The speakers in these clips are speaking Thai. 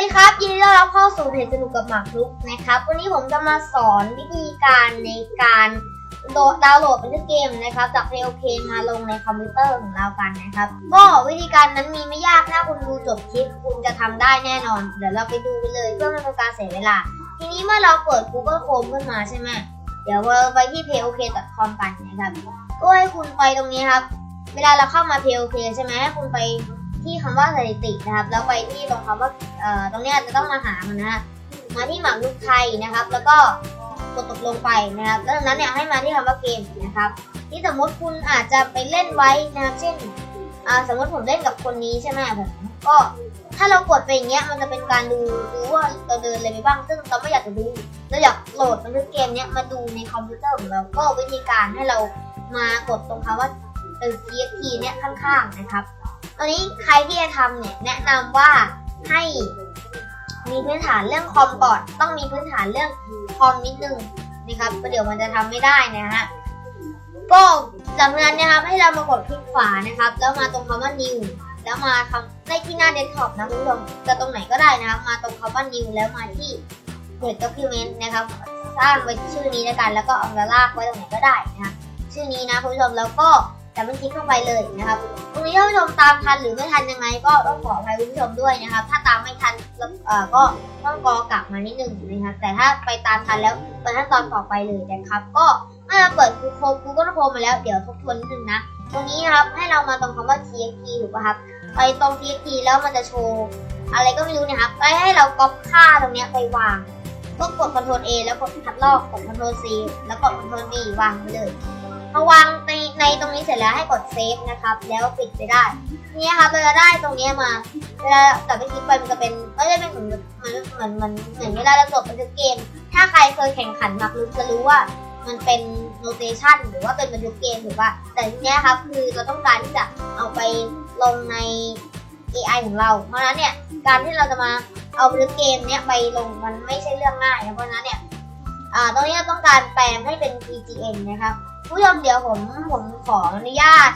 ดีครับยินดีต้อนรับเข้าสู่เพจสนุกกับหมากรุกนะครับ วันนี้ผมจะมาสอนวิธีการในการโหลดดาวน์โหลดเป็นเกมนะครับ จาก p อ k มาลงในคอมพิวเตอร์ของเรากันนะครับก็วิธีการนั้นมีไม่ยากถ้าคุณดูจบคลิปคุณจะทำได้แน่นอน เดี๋ยวเราไปดูกันเลยเพื่อไม่เป็นการเสียเวลา ทีนี้เมื่อเราเปิด Google Chrome ขึ้นมาใช่ไหมเดี๋ยวเราไปที่ payok.com กันนะครับก็ให้คุณไปตรงนี้ครับ เวลาเราเข้ามา payok ใช่ไหมให้คุณไป ที่คำว่าสถิตินะครับ แล้วไปที่ตรงคำว่าตรงเนี้ยจะต้องมาหามันนะฮะมาที่หมากรุกไทยนะครับ แล้วก็กดตกลงไปนะครับ แล้วจากนั้นเนี่ยให้มาที่คำว่าเกมนะครับที่สมมติคุณอาจจะไปเล่นไว้นะครับ เช่นสมมติผมเล่นกับคนนี้ใช่ไหมผมก็ถ้าเรากดไปอย่างเงี้ยมันจะเป็นการดูดูว่าเราเดินอะไรไปบ้าง ซึ่งเราไม่อยากจะดูเราอยากโหลดบันทึกเกมเนี้ยมาดูในคอมพิวเตอร์ของเราก็วิธีการให้เรามากดตรงคำว่าเออ TXT เนี่ยข้างๆนะครับ ตอนนี้ใครที่จะทำเนี่ยแนะนำว่าให้มีพื้นฐานเรื่องคอมก่อน ต้องมีพื้นฐานเรื่องคอมนิดนึงนะครับประเดี๋ยวมันจะทำไม่ได้นะฮะก็จากนั้นนะครับให้เรามากดคลิกขวานะครับ แล้วมาตรงคำว่า new แล้วมาคำในที่หน้าเดสก์ท็อปนะคุณผู้ชมจะตรงไหนก็ได้นะครับมาตรงคำว่า new แล้วมาที่ create document นะครับสร้างไว้ชื่อนี้แล้วกัน แล้วก็เอามาลากไว้ตรงไหนก็ได้นะครับชื่อนี้นะคุณผู้ชมแล้วก็ แต่มันคลิกเข้าไปเลยนะครับตรงนี้ท่านผู้ชมตามทันหรือไม่ทันยังไง ก็ต้องขออภัยคุณผู้ชมด้วยนะครับ ถ้าตามไม่ทันก็ต้องกอกลับมานิดนึงนะครับ แต่ถ้าไปตามทันแล้วเปิดขั้นตอนต่อไปเลยนะครับ ก็เมื่อเราเปิด Google Google Chrome มาแล้วเดี๋ยวทบทวนนิดนึงนะตรงนี้นะครับให้เรามาตรงคำว่า txt ถูกป่ะครับไปตรง txt แล้วมันจะโชว์อะไรก็ไม่รู้นะครับไปให้เราก๊อปค่าตรงนี้ไปวางก็กด Ctrl A แล้วกดคัดลอกกด Ctrl C แล้วกด Ctrl V วางไปเลย พอวางในในตรงนี้เสร็จแล้วให้กดเซฟนะครับ แล้วปิดไปได้เนี่ยครับเราจะได้ตรงเนี้ยมา เวลาแต่ไปคลิกไปมันจะเป็นไม่ได้เป็นเหมือนเหมือนเหมือนเหมือนเหมือนเวลาเราจบบันทึกเกม ถ้าใครเคยแข่งขันมารู้จะรู้ว่ามันเป็นโนเ t ชันหรือว่าเป็นบันทึกเกมถูกป่ะแต่ทีเนี้ยครับคือเราต้องการที่จะเอาไปลงใน AI ของเรา เพราะนั้นเนี่ยการที่เราจะมาเอาบันทึกเกมเนี้ยไปลงมันไม่ใช่เรื่องง่ายนะเพราะฉะนั้นเนี่ยอ่าตรงนี้เราต้องการแปลงให้เป็น PGN นะครับ ผู้ชมเดี๋ยวผมผมขออนุญาต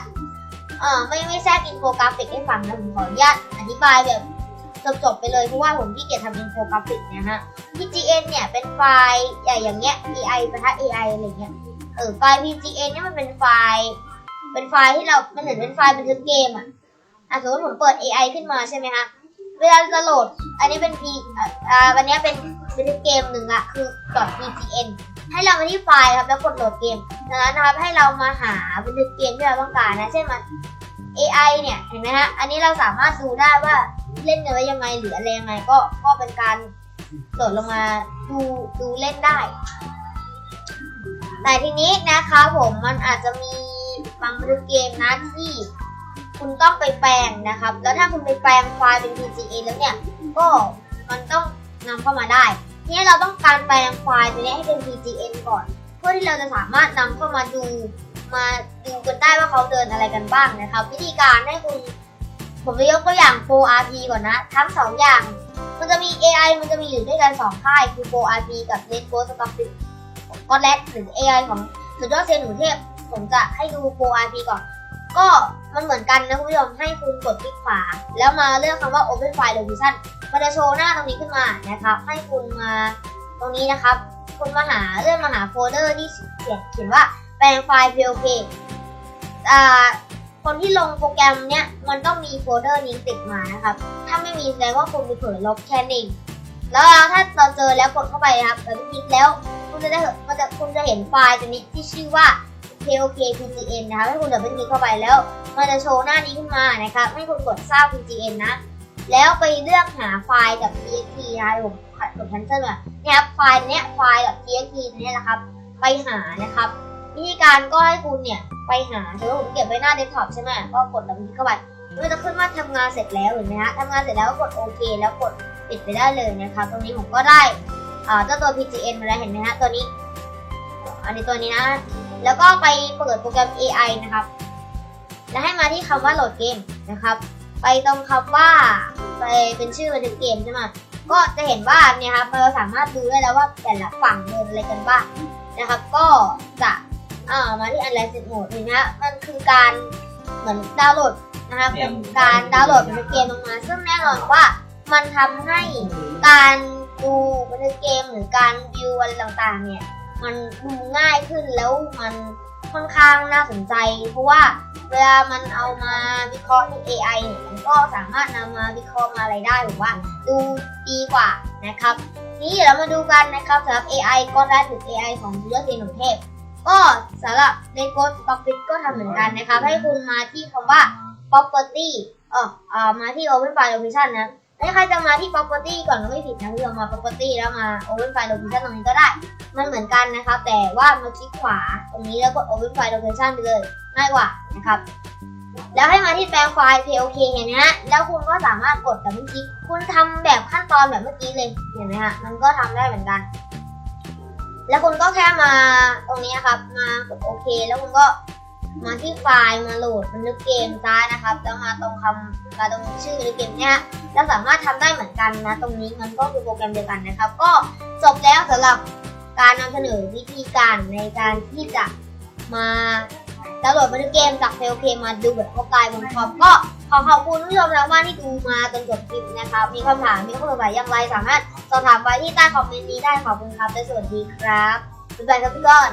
เอ่อไม่ไม่แทรกอินโฟกราฟิกให้ฟังนะผมขออนุญาตอธิบายแบบจบๆไปเลยเพราะว่าผมขี้เกียจทำอินโฟกราฟิกนะฮะ PGN เนี่ยเป็นไฟล์ใหญ่อย่างเงี้ย AI ประทะ AI อะไรเงี้ย เออไฟล์ PGN เนี่ยมันเป็นไฟล์ เป็นไฟล์ที่เรามันเหมือนเป็นไฟล์บันทึกเกมอะอะสมมติผมเปิด AI ขึ้นมาใช่ไหมฮะ เวลาจะโหลด อันนี้เป็น P อ่าอ่าวันนี้เป็น บันทึกเกมหนึ่งอะคือ .pgn ให้เรามาที่ไฟล์ครับแล้วกดโหลดเกมจากนั้นนะครับให้เรามาหาบันทึกเกมที่เราต้องการนะเช่นมัน AI เนี่ยเห็นไหมฮะอันนี้เราสามารถดูได้ว่าเล่นกันไว้ยังไงหรืออะไรยังไงก็ก็เป็นการโหลดลงมาดูดูเล่นได้ แต่ทีนี้นะคะผมมันอาจจะมีบางบันทึกเกมนะที่คุณต้องไปแปลงนะครับ แล้วถ้าคุณไปแปลงไฟล์เป็น PGA แล้วเนี่ย ก็มันต้อง นำเข้ามาได้ ทีนี้เราต้องการแปลงไฟล์ตัวนี้ให้เป็น PGN ก่อน เพื่อที่เราจะสามารถนำเข้ามาดูมาดูกันได้ว่าเขาเดินอะไรกันบ้างนะครับ วิธีการให้คุณ ผมจะยกตัวอย่าง Pro RP ก่อนนะ ทั้งสองอย่าง มันจะมี AI มันจะมีอยู่ด้วยกันสองค่าย คือ Pro RP กับ Red Ghost Stockfish ก็แลดหรือ AI ของสุดยอดเซนหนูเทพ ผมจะให้ดู Pro RP ก่อน ก็มันเหมือนกันนะคุณผู้ชมให้คุณกดคลิกขวา แล้วมาเลือกคำว่า Open File Location มันจะโชว์หน้าตรงนี้ขึ้นมานะครับ ให้คุณมาตรงนี้นะครับ คุณมาหาเลื่อนมาหาโฟลเดอร์ที่เขียนเขียนว่าแปลงไฟล์ POK อ่าคนที่ลงโปรแกรมเนี้ยมันต้องมีโฟลเดอร์นี้ติดมานะครับ ถ้าไม่มีแสดงว่าคุณไปเผลอลบแค่นี้นเองแล้วถ้าเราเจอแล้วกดเข้าไปครับแล้วคลิกแล้วคุณจะได้มันจะคุณจะเห็นไฟล์ตัวนี้ที่ชื่อว่า KOK PGN นะครับให้คุณเดินไปคลิกเข้าไปแล้ว มันจะโชว์หน้านี้ขึ้นมานะครับให้คุณกดสร้าง PGN นะ แล้วไปเลือกหาไฟล์กับ TXT นะครับผมกด cancel เนี่ยครับไฟล์เนี้ยไฟล์กับ TXT เนี้ยนะครับ ไปหานะครับ วิธีการก็ให้คุณเนี่ยไปหาสมมติผมเก็บไว้หน้าเดสก์ท็อปใช่ไหมก็กดแล้วคลิกเข้าไปมันจะขึ้นว่าทำงานเสร็จแล้วเห็นไหมฮะทำงานเสร็จแล้วก็กดโอเคแล้วกดปิดไปได้เลยนะครับตรงนี้ผมก็ได้อ่าเจ้าตัว PGN มาแล้วเห็นไหมฮะตัวนี้ อันนี้ตัวนี้นะ แล้วก็ไปเปิดโปรแกรม AI นะครับ แล้วให้มาที่คำว่าโหลดเกมนะครับ ไปตรงคำว่าไปเป็นชื่อบันทึกเกมใช่ไหมก็จะเห็นว่าเนี่ยครับเราสามารถดูได้แล้วว่าแต่ละฝั่งเดินอะไรกันบ้างนะครับ ก็จะอ่ามาที่ Analysis Mode เห็นไหมฮะมันคือการเหมือนดาวน์โหลดนะครับเป็นการดาวน์โหลดบันทึกเกมลงมา ซึ่งแน่นอนว่ามันทำให้การดูบันทึกเกมหรือการวิวอะไรต่างๆ เนี่ย มันดูง่ายขึ้นแล้วมัน ค่อนข้างน่าสนใจ เพราะว่าเวลามันเอามาวิเคราะห์ใน AI เนี่ยมันก็สามารถนำมาวิเคราะห์มาอะไรได้หรือว่าดูดีกว่านะครับ นี่เดี๋ยวเรามาดูกันนะครับสำหรับ AI ก็ได้หรือ AI ของยูเลอร์เทนหนุเทพ ก็สำหรับใน Ghost Topic ก็ทำเหมือนกันนะครับ ให้คุณมาที่คำว่า property เออเอ่อมาที่ open file location นะ ถ้าใครจะมาที่ property ก่อนก็ไม่ผิดนะคือเรามา property แล้วมา open file location ตรงนี้ก็ได้ มันเหมือนกันนะครับ แต่ว่ามาคลิกขวาตรงนี้แล้วกด open file location ไปเลยง่ายกว่านะครับ แล้วให้มาที่แปลงไฟล์ POK เห็นไหมฮะ แล้วคุณก็สามารถกดแต่เมื่อกี้คุณทำแบบขั้นตอนแบบเมื่อกี้เลยเห็นไหมฮะ มันก็ทำได้เหมือนกัน แล้วคุณก็แค่มาตรงนี้ครับ มากดโอเค แล้วคุณก็ มาที่ไฟล์มาโหลดบันทึกเกมซ้นะครับ แล้วมาตรงคำมาตรงชื่อบันทึกเกมเนี่ยฮะแล้วสามารถทำได้เหมือนกันนะ ตรงนี้มันก็คือโปรแกรมเดียวกันนะครับ ก็จบแล้วสำหรับการนำเสนอวิธีการในการที่จะมาดาวน์โหลดบันทึกเกมจากเพลเคมาดูแบบเข้าใจบนคอมก็ขอขอบคุณผู้ชมทางบ้านที่ดูมาจนจบคลิปนะครับ มีคำถามมีข้อสงสัยอย่างไรสามารถสอบถามไว้ที่ใต้คอมเมนต์นี้ได้ขอบคุณครับและสวัสดีครับบ๊ายบายครับพี่ก้อน